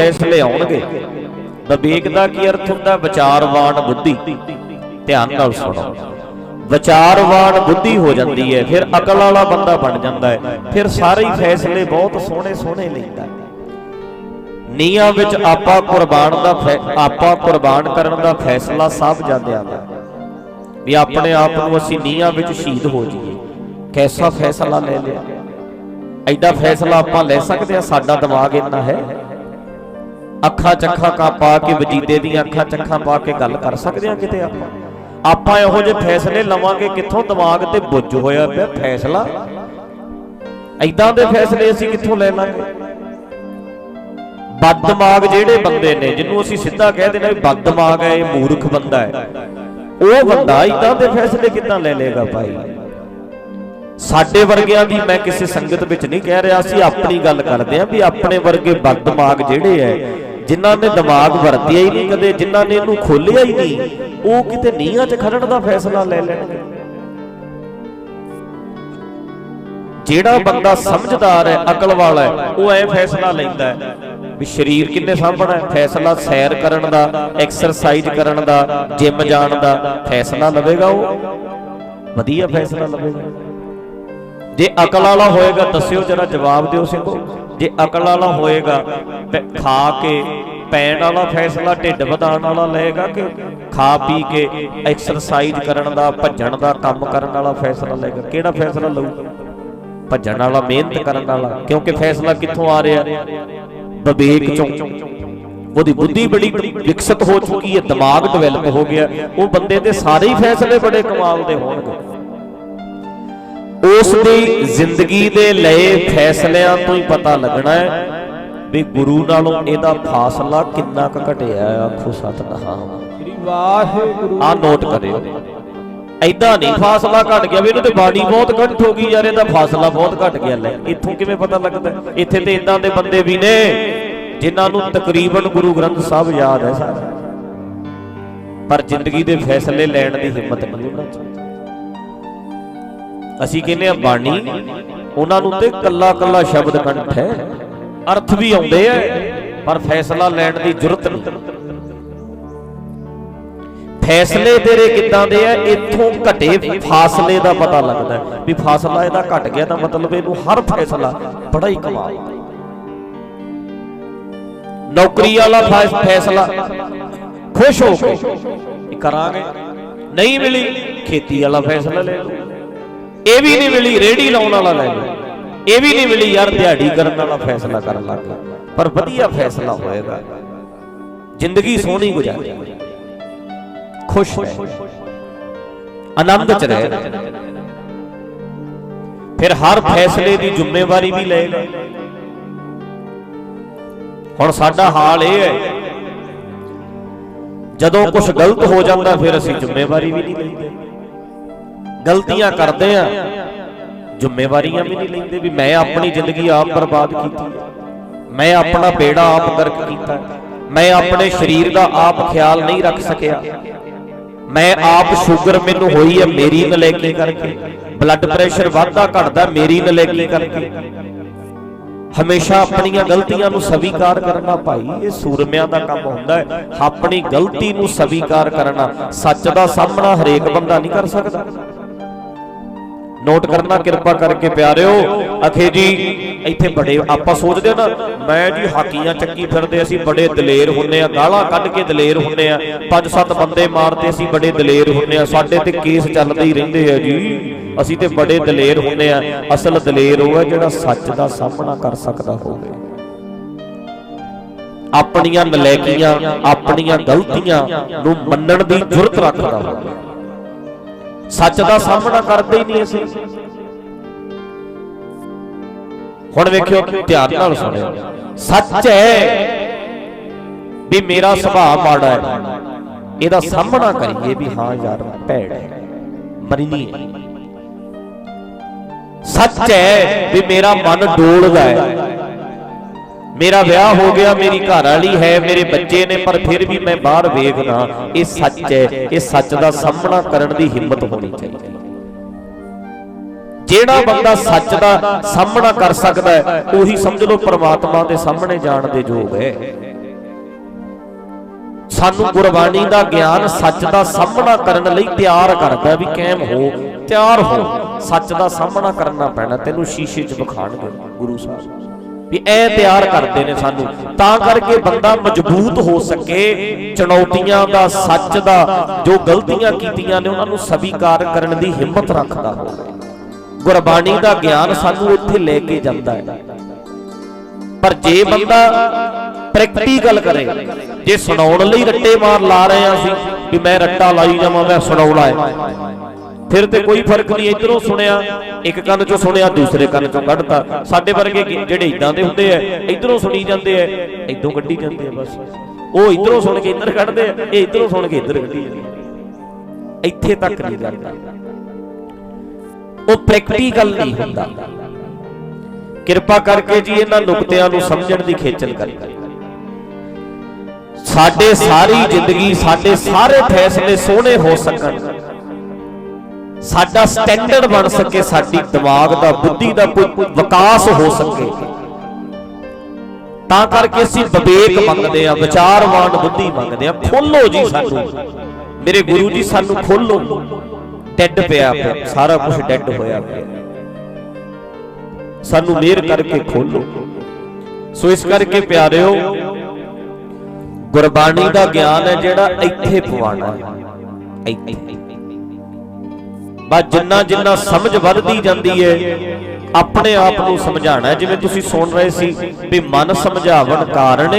ਫੈਸਲੇ ਆਉਣਗੇ। ਵਿਵੇਕ ਦਾ ਕੀ ਅਰਥ ਹੁੰਦਾ? ਵਿਚਾਰਵਾਨ ਬੁੱਧੀ। ਧਿਆਨ ਨਾਲ ਸੁਣੋ। ਵਿਚਾਰਵਾਨ ਬੁੱਧੀ ਹੋ ਜਾਂਦੀ ਹੈ, ਫਿਰ ਅਕਲ ਵਾਲਾ ਬੰਦਾ ਬਣ ਜਾਂਦਾ ਹੈ। ਫਿਰ ਸਾਰੇ ਹੀ ਫੈਸਲੇ ਬਹੁਤ ਸੋਹਣੇ ਸੋਹਣੇ ਲੈਂਦਾ ਹੈ। ਨੀਹਾਂ ਵਿੱਚ ਆਪਾ ਕੁਰਬਾਨ ਦਾ ਫੈ- ਆਪਾ ਕੁਰਬਾਨ ਕਰਨ ਦਾ ਫੈਸਲਾ ਸਭ ਜਾਂਦਿਆਂ ਦਾ। ਵੀ ਆਪਣੇ ਆਪ ਨੂੰ ਅਸੀਂ ਨੀਹਾਂ ਵਿੱਚ ਸ਼ਹੀਦ ਹੋ ਜਾਈਏ। ਕੈਸਾ ਫੈਸਲਾ ਲੈ ਲਿਆ? ਐਡਾ ਫੈਸਲਾ ਆਪਾਂ ਲੈ ਸਕਦੇ ਆ ਸਾਡਾ ਦਿਮਾਗ ਇੰਨਾ ਹੈ। ਅੱਖਾਂ ਚੱਖਾਂ ਕਾ ਪਾ ਕੇ ਵਜੀਦੇ ਦੀਆਂ ਅੱਖਾਂ ਚੱਖਾਂ ਪਾ ਕੇ ਗੱਲ ਕਰ ਸਕਦੇ ਆ ਕਿਤੇ ਆਪਾਂ? ਆਪਾਂ ਇਹੋ ਜਿਹੇ ਫੈਸਲੇ ਲਵਾਂਗੇ ਕਿੱਥੋਂ ਦਿਮਾਗ ਤੇ ਬੁੱਝ ਹੋਇਆ ਪਿਆ ਫੈਸਲਾ? ਐਦਾਂ ਦੇ ਫੈਸਲੇ ਅਸੀਂ ਕਿੱਥੋਂ ਲੈ ਲਾਂਗੇ? ਬਦ ਦਿਮਾਗ ਜਿਹੜੇ ਬੰਦੇ ਨੇ, ਜਿਹਨੂੰ ਅਸੀਂ ਸਿੱਧਾ ਕਹਿ ਦੇਣਾ ਵੀ ਬਦ ਦਿਮਾਗ ਹੈ, ਇਹ ਮੂਰਖ ਬੰਦਾ ਹੈ। ਉਹ ਬੰਦਾ ਇਦਾਂ ਦੇ ਫੈਸਲੇ ਕਿੱਦਾਂ ਲੈ ਲੇਗਾ ਭਾਈ? ਸਾਡੇ ਵਰਗਿਆਂ ਦੀ ਮੈਂ ਕਿਸੇ ਸੰਗਤ ਵਿੱਚ ਨਹੀਂ ਕਹਿ ਰਿਹਾ, ਅਸੀਂ ਆਪਣੀ ਗੱਲ ਕਰਦੇ ਆਂ ਵੀ ਆਪਣੇ ਵਰਗੇ ਬਦ ਦਿਮਾਗ ਜਿਹੜੇ ਐ ਜਿਨ੍ਹਾਂ ਨੇ ਦਿਮਾਗ ਵਰਤਿਆ ਹੀ ਨਹੀਂ ਕਦੇ ਜਿਨ੍ਹਾਂ ਨੇ ਇਹਨੂੰ ਖੋਲਿਆ ਹੀ ਨਹੀਂ ਉਹ ਕਿਤੇ ਨੀਹਾਂ 'ਚ ਖੜਨ ਦਾ ਫੈਸਲਾ ਲੈ ਲੈਣਗੇ। ਜਿਹੜਾ ਬੰਦਾ ਸਮਝਦਾਰ ਹੈ ਅਕਲ ਵਾਲਾ ਹੈ ਉਹ ਐ ਫੈਸਲਾ ਲੈਂਦਾ ਹੈ ਵੀ ਸਰੀਰ ਕਿੰਨੇ ਸਾਂਭਣਾ ਹੈ? ਫੈਸਲਾ ਸੈਰ ਕਰਨ ਦਾ ਐਕਸਰਸਾਈਜ਼ ਕਰਨ ਦਾ ਜਿਮ ਜਾਣ ਦਾ ਫੈਸਲਾ ਲਵੇਗਾ ਉਹ? ਵਧੀਆ ਫੈਸਲਾ ਲਵੇਗਾ। ਜੇ ਅਕਲ ਵਾਲਾ ਹੋਏਗਾ ਦੱਸਿਓ ਜਰਾ ਜਵਾਬ ਦਿਓ ਸਿੰਘੋ ਜੇ ਅਕਲ ਵਾਲਾ ਹੋਏਗਾ ਖਾ ਕੇ ਪੈਣ ਵਾਲਾ ਫੈਸਲਾ ਢਿੱਡ ਵਧਾਉਣ ਵਾਲਾ ਲਏਗਾ ਕਿ ਖਾ ਪੀ ਕੇ ਐਕਸਰਸਾਈਜ਼ ਕਰਨ ਦਾ, ਭੱਜਣ ਦਾ, ਕੰਮ ਕਰਨ ਵਾਲਾ ਫੈਸਲਾ ਲਏਗਾ? ਕਿਹੜਾ ਫੈਸਲਾ ਲਊਗਾ ਭੱਜਣ ਵਾਲਾ, ਮਿਹਨਤ ਕਰਨ ਵਾਲਾ। ਕਿਉਂਕਿ ਫੈਸਲਾ ਕਿੱਥੋਂ ਆ ਰਿਹਾ? ਵਿਵੇਕ ਚੋਂ। ਉਹਦੀ ਬੁੱਧੀ ਬੜੀ ਵਿਕਸਿਤ ਹੋ ਚੁੱਕੀ ਹੈ, ਦਿਮਾਗ ਡਿਵੈਲਪ ਹੋ ਗਿਆ। ਉਹ ਬੰਦੇ ਦੇ ਸਾਰੇ ਹੀ ਫੈਸਲੇ ਬੜੇ ਕਮਾਲ ਦੇ ਹੋਣਗੇ। ਉਸ ਦੀ ਜ਼ਿੰਦਗੀ ਦੇ ਲਏ ਫੈਸਲਿਆਂ ਤੋਂ ਹੀ ਪਤਾ ਲੱਗਣਾ ਹੈ ਵੀ ਗੁਰੂ ਨਾਲੋਂ ਇਹਦਾ ਫਾਸਲਾ ਕਿੰਨਾ ਕੁ ਘਟਿਆ ਆਖੋ ਸਤਨਾਮ। ਸ੍ਰੀ ਵਾਹਿਗੁਰੂ। ਆ ਨੋਟ ਕਰਿਓ। ਐਦਾਂ ਨਹੀਂ ਫਾਸਲਾ ਘਟ ਗਿਆ ਵੀ ਇਹਨੂੰ ਤੇ ਬਾਣੀ ਬਹੁਤ ਘੱਟ ਹੋ ਗਈ ਯਾਰ ਇਹਦਾ ਫਾਸਲਾ ਬਹੁਤ ਘਟ ਗਿਆ। ਲੈ ਇੱਥੋਂ ਕਿਵੇਂ ਪਤਾ ਲੱਗਦਾ? ਇੱਥੇ ਤੇ ਇਦਾਂ ਦੇ ਬੰਦੇ ਵੀ ਨੇ ਜਿਨ੍ਹਾਂ ਨੂੰ ਤਕਰੀਬਨ ਗੁਰੂ ਗ੍ਰੰਥ ਸਾਹਿਬ ਯਾਦ ਹੈ। ਸਾਰਾ ਪਰ ਜ਼ਿੰਦਗੀ ਦੇ ਫੈਸਲੇ ਲੈਣ ਦੀ ਹਿੰਮਤ ਨਹੀਂ ਉਹਨਾਂ 'ਚ। ਅਸੀਂ ਕਹਿੰਦੇ ਆ ਬਾਣੀ ਉਹਨਾਂ ਨੂੰ ਤੇ ਕੱਲਾ ਕੱਲਾ ਸ਼ਬਦ ਕੰਠ ਹੈ। ਅਰਥ ਵੀ ਆਉਂਦੇ ਆ, ਪਰ ਫੈਸਲਾ ਲੈਣ ਦੀ ਜ਼ਰੂਰਤ ਨਹੀਂ। ਫੈਸਲੇ ਤੇਰੇ ਕਿੱਦਾਂ ਦੇ ਆ? ਇੱਥੋਂ ਘਟੇ ਫਾਸਲੇ ਦਾ ਪਤਾ ਲੱਗਦਾ ਵੀ ਫਾਸਲਾ ਇਹਦਾ ਘਟ ਗਿਆ ਤਾਂ ਮਤਲਬ ਇਹਨੂੰ ਹਰ ਫੈਸਲਾ ਬੜਾ ਹੀ ਕਮਾਲ ਨੌਕਰੀ ਵਾਲਾ ਫੈਸਲਾ। ਖੁਸ਼ ਹੋ ਕੇ ਕਰਾਂਗੇ। ਨਹੀਂ ਮਿਲੀ, ਖੇਤੀ ਵਾਲਾ ਫੈਸਲਾ ਲੈ ਲਓ। ਇਹ ਵੀ ਨਹੀਂ ਮਿਲੀ ਰੇੜੀ ਲਾਉਣ ਵਾਲਾ ਲੈ ਲਓ। ਇਹ ਵੀ ਨਹੀਂ ਮਿਲੀ ਯਾਰ ਦਿਹਾੜੀ ਕਰਨ ਵਾਲਾ ਫੈਸਲਾ ਕਰਨ ਲੱਗ ਗਿਆ। ਪਰ ਵਧੀਆ ਫੈਸਲਾ ਹੋਏਗਾ। ਜ਼ਿੰਦਗੀ ਸੋਹਣੀ ਗੁਜ਼ਾਰੇ। ਖੁਸ਼ ਆਨੰਦ ਚ ਰਹੇ। ਫਿਰ ਹਰ ਫੈਸਲੇ ਦੀ ਜ਼ਿੰਮੇਵਾਰੀ ਵੀ ਲਏਗਾ ਹੁਣ ਸਾਡਾ ਹਾਲ ਇਹ ਹੈ। ਜਦੋਂ ਕੁਝ ਗਲਤ ਹੋ ਜਾਂਦਾ ਫਿਰ ਅਸੀਂ ਜ਼ਿੰਮੇਵਾਰੀ ਵੀ ਨਹੀਂ ਲੈਂਦੇ। ਗਲਤੀਆਂ ਕਰਦੇ ਆ ਜ਼ਿੰਮੇਵਾਰੀਆਂ ਵੀ ਨਹੀਂ ਲੈਂਦੇ ਵੀ ਮੈਂ ਆਪਣੀ ਜ਼ਿੰਦਗੀ ਆਪ ਬਰਬਾਦ ਕੀਤੀ ਮੈਂ ਆਪਣਾ ਬੇੜਾ ਆਪ ਗਰਕ ਕੀਤਾ। ਮੈਂ ਆਪਣੇ ਸਰੀਰ ਦਾ ਆਪ ਖਿਆਲ ਨਹੀਂ ਰੱਖ ਸਕਿਆ। ਮੈਂ ਆਪ ਸ਼ੂਗਰ ਮੈਨੂੰ ਹੋਈ ਹੈ ਮੇਰੀ ਨਲੇਕੀ ਕਰਕੇ। ਬਲੱਡ ਪ੍ਰੈਸ਼ਰ ਵੱਧਦਾ ਘਟਦਾ ਮੇਰੀ ਨਲੇਕੀ ਕਰਕੇ। ਹਮੇਸ਼ਾ ਆਪਣੀਆਂ ਗਲਤੀਆਂ ਨੂੰ ਸਵੀਕਾਰ ਕਰਨਾ ਭਾਈ ਇਹ ਸੂਰਮਿਆਂ ਦਾ ਕੰਮ ਹੁੰਦਾ ਹੈ। ਆਪਣੀ ਗਲਤੀ ਨੂੰ ਸਵੀਕਾਰ ਕਰਨਾ ਸੱਚ ਦਾ ਸਾਹਮਣਾ ਹਰੇਕ ਬੰਦਾ ਨਹੀਂ ਕਰ ਸਕਦਾ। ਨੋਟ ਕਰਨਾ ਕਿਰਪਾ ਕਰਕੇ ਪਿਆਰਿਓ ਅਖੇ ਜੀ ਇੱਥੇ ਬੜੇ ਆਪਾਂ ਸੋਚਦੇ ਨਾ ਮੈਂ ਜੀ ਹਾਕੀਆਂ ਚੱਕੀ ਫਿਰਦੇ ਅਸੀਂ ਬੜੇ ਦਲੇਰ ਹੁੰਨੇ ਆ ਗਾਲਾਂ ਕੱਢ ਕੇ ਦਲੇਰ ਹੁੰਨੇ ਆ ਪੰਜ ਸੱਤ ਬੰਦੇ ਮਾਰਦੇ ਅਸੀਂ ਬੜੇ ਦਲੇਰ ਹੁੰਨੇ ਆ ਸਾਡੇ ਤੇ ਕੇਸ ਚੱਲਦੇ ਹੀ ਰਹਿੰਦੇ ਆ ਜੀ। ਅਸੀਂ ਤੇ ਬੜੇ ਦਲੇਰ ਹੁੰਨੇ ਆ ਅਸਲ ਦਲੇਰ ਉਹ ਹੈ ਜਿਹੜਾ ਸੱਚ ਦਾ ਸਾਹਮਣਾ ਕਰ ਸਕਦਾ ਹੋਵੇ। ਆਪਣੀਆਂ ਨਲੈਕੀਆਂ ਆਪਣੀਆਂ ਗਲਤੀਆਂ ਨੂੰ ਮੰਨਣ ਦੀ ਜੁਰਤ ਰੱਖਦਾ ਹੋਵੇ। ਸੱਚ ਦਾ ਸਾਹਮਣਾ ਕਰਦੇ ਹੀ ਨਹੀਂ ਅਸੀਂ। ਹੁਣ ਵੇਖਿਓ ਧਿਆਨ ਨਾਲ ਸੁਣਿਓ। ਸੱਚ ਹੈ ਵੀ ਮੇਰਾ ਸੁਭਾਅ ਮਾੜਾ ਹੈ। ਇਹਦਾ ਸਾਹਮਣਾ ਕਰੀਏ ਵੀ ਹਾਂ ਯਾਰ ਭੈੜ ਹੈ। ਮਰਨੀ ਹੈ ਸੱਚ ਹੈ ਵੀ ਮੇਰਾ ਮਨ ਡੋਲਦਾ ਹੈ। ਮੇਰਾ ਵਿਆਹ ਹੋ ਗਿਆ, ਮੇਰੀ ਘਰ ਵਾਲੀ ਹੈ, ਮੇਰੇ ਬੱਚੇ ਨੇ, ਪਰ ਫਿਰ ਵੀ ਮੈਂ ਬਾਹਰ ਵੇਖਦਾ, ਇਹ ਸੱਚ ਹੈ, ਇਹ ਸੱਚ ਦਾ ਸਾਹਮਣਾ ਕਰਨ ਦੀ ਹਿੰਮਤ ਹੋਣੀ ਚਾਹੀਦੀ ਜਿਹੜਾ ਬੰਦਾ ਸੱਚ ਦਾ ਸਾਹਮਣਾ ਕਰ ਸਕਦਾ ਹੈ, ਉਹੀ ਸਮਝ ਲਓ ਪ੍ਰਮਾਤਮਾ ਦੇ ਸਾਹਮਣੇ ਜਾਣ ਦੇ ਯੋਗ ਹੈ। ਸਾਨੂੰ ਗੁਰਬਾਣੀ ਦਾ ਗਿਆਨ ਸੱਚ ਦਾ ਸਾਹਮਣਾ ਕਰਨ ਲਈ ਤਿਆਰ ਕਰਦਾ ਵੀ ਕੈਮ ਹੋ, ਤਿਆਰ ਹੋ। ਸੱਚ ਦਾ ਸਾਹਮਣਾ ਕਰਨਾ ਪੈਣਾ, ਤੈਨੂੰ ਸ਼ੀਸ਼ੇ 'ਚ ਵਿਖਾਣਗੇ ਗੁਰੂ ਸਾਹਿਬ। ਵੀ ਐ ਤਿਆਰ ਕਰਦੇ ਨੇ ਸਾਨੂੰ। ਤਾਂ ਕਰਕੇ ਬੰਦਾ ਮਜ਼ਬੂਤ ਹੋ ਸਕੇ, ਚੁਣੌਤੀਆਂ ਦਾ, ਸੱਚ ਦਾ, ਜੋ ਗਲਤੀਆਂ ਕੀਤੀਆਂ ਨੇ ਉਹਨਾਂ ਨੂੰ ਸਵੀਕਾਰ ਕਰਨ ਦੀ ਹਿੰਮਤ ਰੱਖਦਾ ਹੋਵੇ। ਗੁਰਬਾਣੀ ਦਾ ਗਿਆਨ ਸਾਨੂੰ ਇੱਥੇ ਲੈ ਕੇ ਜਾਂਦਾ ਹੈ। ਪਰ ਜੇ ਬੰਦਾ ਪ੍ਰੈਕਟੀਕਲ ਕਰੇ, ਜੇ ਸੁਣਾਉਣ ਲਈ ਰੱਟੇ ਮਾਰ ਲਾ ਰਹੇ ਆ ਅਸੀਂ, ਵੀ ਮੈਂ ਰੱਟਾ ਲਾਈ ਜਾਵਾਂ, ਮੈਂ ਸੁਣਾਉਣਾ ਹੈ। ਫਿਰ ਤੇ ਕੋਈ ਫ਼ਰਕ ਨਹੀਂ, ਇਧਰੋਂ ਸੁਣਿਆ, ਇੱਕ ਕੰਨ ਚੋਂ ਸੁਣਿਆ, ਦੂਸਰੇ ਕੰਨ ਚੋਂ ਕੱਢਤਾ। ਸਾਡੇ ਵਰਗੇ ਜਿਹੜੇ ਇਦਾਂ ਦੇ ਹੁੰਦੇ ਐ ਇਧਰੋਂ ਸੁਣੀ ਜਾਂਦੇ ਐ ਇਦੋਂ ਕੱਢੀ ਜਾਂਦੇ ਆ ਬਸ। ਉਹ ਇਧਰੋਂ ਸੁਣ ਕੇ ਇੱਧਰ ਕੱਢਦੇ ਆ, ਇਹ ਇਧਰੋਂ ਸੁਣ ਕੇ ਇੱਧਰ ਕੱਢੀ ਜਾਂਦੇ ਇੱਥੇ ਤੱਕ ਨਹੀਂ ਜਾਂਦਾ। ਉਹ ਪ੍ਰੈਕਟੀਕਲ ਨਹੀਂ ਹੁੰਦਾ। ਕਿਰਪਾ ਕਰਕੇ ਜੀ ਇਹਨਾਂ ਨੁਕਤਿਆਂ ਨੂੰ ਸਮਝਣ ਦੀ ਖੇਚਲ ਕਰੀ। ਸਾਡੇ ਸਾਰੀ ਜ਼ਿੰਦਗੀ, ਸਾਡੇ ਸਾਰੇ ਫੈਸਲੇ ਸੋਹਣੇ ਹੋ ਸਕਣ। ਸਾਡਾ ਸਟੈਂਡਰਡ ਬਣ ਸਕੇ, ਸਾਡੀ ਦਿਮਾਗ ਦਾ, ਬੁੱਧੀ ਦਾ ਕੋਈ ਵਿਕਾਸ ਹੋ ਸਕੇ। ਤਾਂ ਕਰਕੇ ਅਸੀਂ ਵਿਵੇਕ ਮੰਗਦੇ ਆ ਵਿਚਾਰਵਾਨ ਬੁੱਧੀ ਮੰਗਦੇ ਆ ਖੋਲੋ ਜੀ ਸਾਨੂੰ। ਮੇਰੇ ਗੁਰੂ ਜੀ ਸਾਨੂੰ ਖੋਲੋ। ਡੈੱਡ ਪਿਆ ਪਿਆ, ਸਾਰਾ ਕੁਝ ਡੈੱਡ ਹੋਇਆ ਪਿਆ। ਸਾਨੂੰ ਮਿਹਰ ਕਰਕੇ ਖੋਲੋ। ਸੋ ਇਸ ਕਰਕੇ ਪਿਆਰਿਓ, ਗੁਰਬਾਣੀ ਦਾ ਗਿਆਨ ਹੈ ਜਿਹੜਾ ਇੱਥੇ ਪਵਾਣਾ ਹੈ। ਇੱਥੇ। ਬਸ ਜਿੰਨਾ ਜਿੰਨਾ ਸਮਝ ਵੱਧਦੀ ਜਾਂਦੀ ਹੈ ਆਪਣੇ ਆਪ ਨੂੰ ਸਮਝਾਣਾ ਜਿਵੇਂ ਤੁਸੀਂ ਸੁਣ ਰਹੇ ਸੀ ਵੀ ਮਨ ਸਮਝਾਵਣ ਕਾਰਨ